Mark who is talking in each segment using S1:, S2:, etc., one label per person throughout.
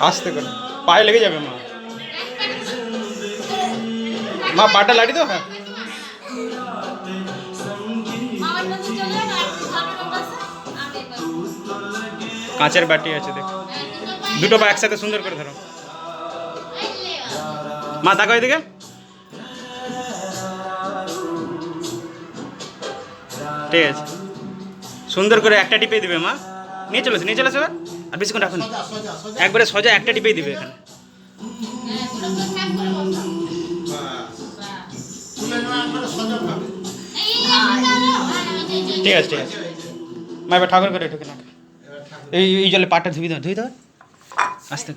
S1: আস্তে করে। পায়ে লেগে যাবে মা। মা, পাটা লাড়ি তো? হ্যাঁ। কাঁচের বাটি আছে, দেখ। দুটো পা একসাথে সুন্দর করে ধরো। মা, তাকাও এদিকে। ঠিক আছে। সুন্দর করে একটা টিপেই দিবে মা। নিয়ে চলেছে নিয়ে চলেছে এবার। আর বেশিক্ষণ রাখুন। একবারে সোজা একটা টিপেই দিবে এখানে। ঠিক আছে ঠিক আছে। মা এবার ঠাকুর করে ঢুকে না এই এই জলে পাটা ধুবি দাও ধুই দাও। আস্তে।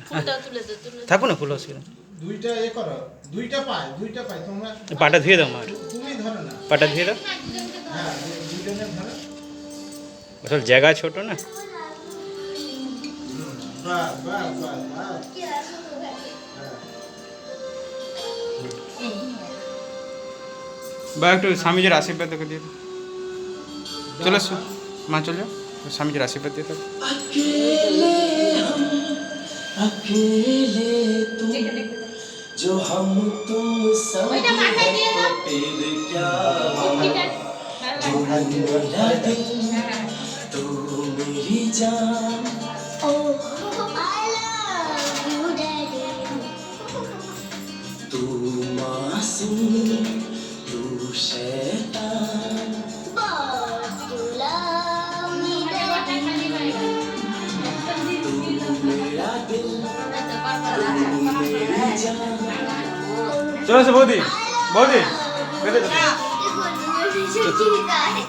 S1: থাকব না ফুল অসুবিধা
S2: দুইটা এ করো দুইটা পায় দুইটা পায় তোমরা
S1: পাটা ধুয়ে দাও মা।
S2: তুমি ধরো না।
S1: পাটা ধুয়ে দাও।
S2: হ্যাঁ দুইজনে ধরো।
S1: আসলে জায়গা ছোট না?
S2: বাস বাস বাস বাস হ্যাঁ
S1: বা একটু স্বামীজির আশীর্বাদ ওকে দিয়ে দাও চলে এসো মা চলে যাও স্বামীজির আশীর্বাদ দিয়ে দাও
S3: अकेले हम अकेले तुम जो हम तुम सब
S4: ওইটা মাথায় দিয়ে দাও
S3: फिर क्या
S4: ঠিক আছে
S3: मेरा दिल तू मेरी जान मासूम तू शैतान तू मेरा दिल तू मेरी जान
S1: চলে এসো বৌদি বৌদি বেঁধে দাও।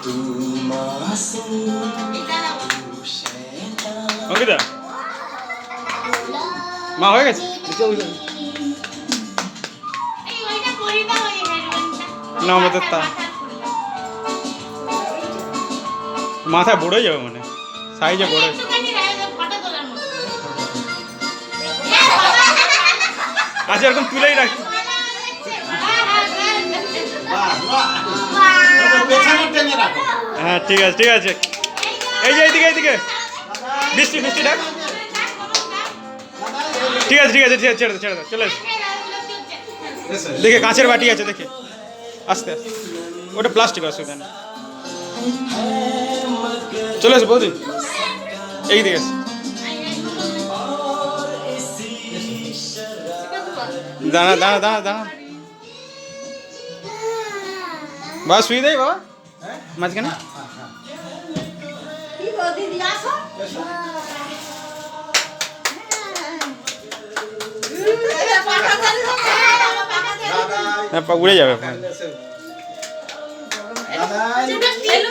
S3: तू मासूम तू शैतान
S1: অঙ্কিতা মা হয়ে গেছে না, আমাদের তা- মাথা বড় যাবে মানে। সাইজে বড় আচ্ছা এরকম তুলেই রাখি। হ্যাঁ ঠিক আছে ঠিক আছে। এই যে এইদিকে এইদিকে। বৃষ্টি বৃষ্টি ডাক ঠিক আছে ঠিক আছে ঠিক আছে ছেড়ে দাও ছেড়ে দাও চলে দেখে কাঁচের বাটি আছে দেখে। আস্তে আস্তে ওটা প্লাস্টিক অসুবিধা নেই চলে এসো বৌদি এই দিকে এসো। দাঁড়া দাঁড়া দাঁড়া দাঁড়া বাবা শুয়ে দেয় বাবা মাঝখানে
S2: দাদা
S1: হ্যাঁ পা উড়ে যাবে ফোন
S2: দাদা
S4: দুটো তেল